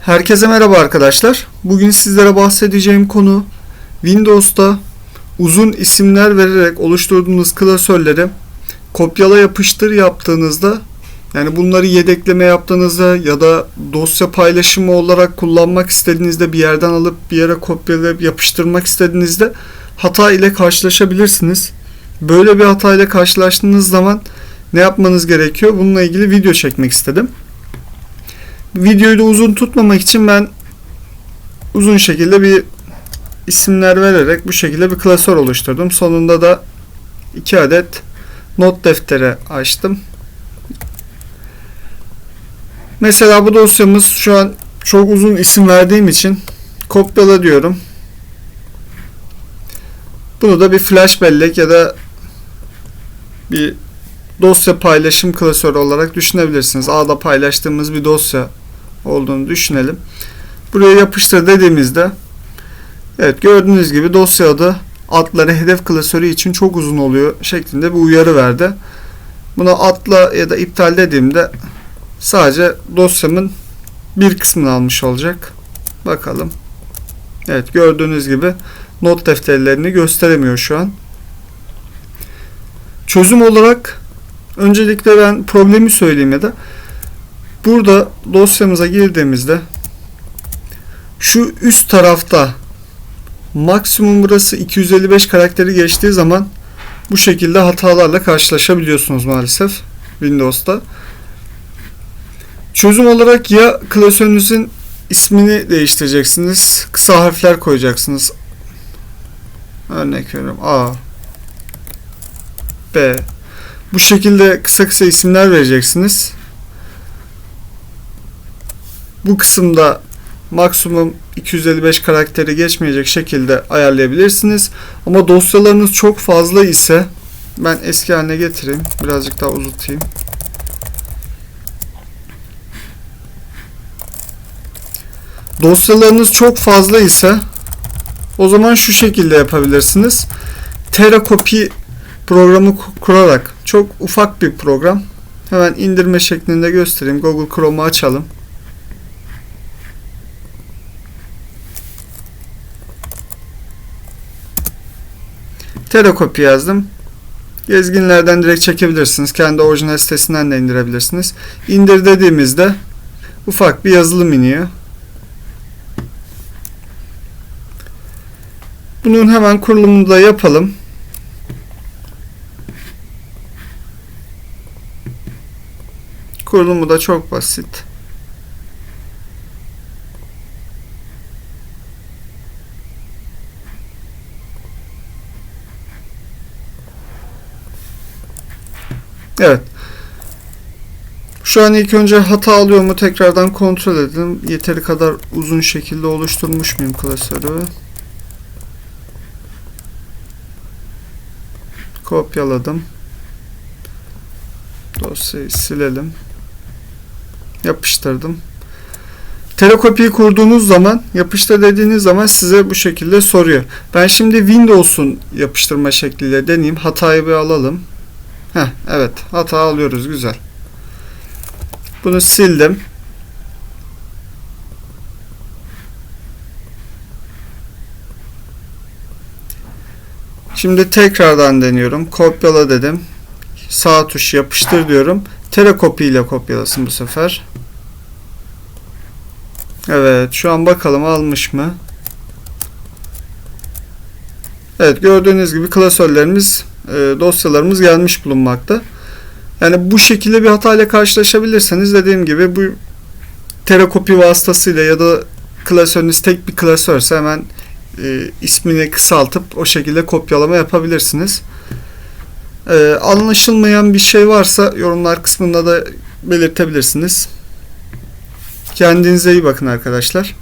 Herkese merhaba arkadaşlar. Bugün sizlere bahsedeceğim konu Windows'ta uzun isimler vererek oluşturduğunuz klasörleri kopyala yapıştır yaptığınızda yani bunları yedekleme yaptığınızda ya da dosya paylaşımı olarak kullanmak istediğinizde bir yerden alıp bir yere kopyalayıp yapıştırmak istediğinizde hata ile karşılaşabilirsiniz. Böyle bir hata ile karşılaştığınız zaman ne yapmanız gerekiyor? Bununla ilgili video çekmek istedim. Videoyu da uzun tutmamak için ben uzun şekilde bir isimler vererek bu şekilde bir klasör oluşturdum. Sonunda da iki adet not defteri açtım. Mesela bu dosyamız şu an çok uzun isim verdiğim için kopyala diyorum. Bunu da bir flash bellek ya da bir dosya paylaşım klasörü olarak düşünebilirsiniz. A'da paylaştığımız bir dosya olduğunu düşünelim. Buraya yapıştır dediğimizde evet gördüğünüz gibi dosya adı adları hedef klasörü için çok uzun oluyor şeklinde bir uyarı verdi. Buna atla ya da iptal dediğimde sadece dosyamın bir kısmını almış olacak. Bakalım. Evet gördüğünüz gibi not defterlerini gösteremiyor şu an. Çözüm olarak öncelikle ben problemi söyleyeyim ya da burada dosyamıza girdiğimizde şu üst tarafta maksimum burası 255 karakteri geçtiği zaman bu şekilde hatalarla karşılaşabiliyorsunuz maalesef Windows'ta. Çözüm olarak ya klasörünüzün ismini değiştireceksiniz. Kısa harfler koyacaksınız. Örnek veriyorum. A B bu şekilde kısa kısa isimler vereceksiniz. Bu kısımda maksimum 255 karakteri geçmeyecek şekilde ayarlayabilirsiniz. Ama dosyalarınız çok fazla ise ben eski haline getireyim. Birazcık daha uzatayım. Dosyalarınız çok fazla ise o zaman şu şekilde yapabilirsiniz. Terakopi programı kurarak çok ufak bir program. Hemen indirme şeklinde göstereyim. Google Chrome'u açalım. Terakopi yazdım. Gezginlerden direkt çekebilirsiniz. Kendi orijinal sitesinden de indirebilirsiniz. İndir dediğimizde ufak bir yazılım iniyor. Bunun hemen kurulumunu da yapalım. Kurulumu da çok basit. Evet. Şu an ilk önce hata alıyor mu tekrardan kontrol edelim. Yeteri kadar uzun şekilde oluşturmuş muyum klasörü? Kopyaladım. Dosyayı silelim. Yapıştırdım. Telekopiyi kurduğunuz zaman yapıştır dediğiniz zaman size bu şekilde soruyor. Ben şimdi Windows'un yapıştırma şekliyle deneyeyim. Hatayı bir alalım. Heh, evet hata alıyoruz güzel. Bunu sildim. Şimdi tekrardan deniyorum. Kopyala dedim. Sağ tuş yapıştır diyorum. Telekopi ile kopyalasın bu sefer. Evet şu an bakalım almış mı? Evet gördüğünüz gibi klasörlerimiz dosyalarımız gelmiş bulunmakta. Yani bu şekilde bir hata ile karşılaşabilirseniz dediğim gibi bu terakopi vasıtasıyla ya da klasörünüz tek bir klasörse hemen e, ismini kısaltıp o şekilde kopyalama yapabilirsiniz. E, anlaşılmayan bir şey varsa yorumlar kısmında da belirtebilirsiniz. Kendinize iyi bakın arkadaşlar.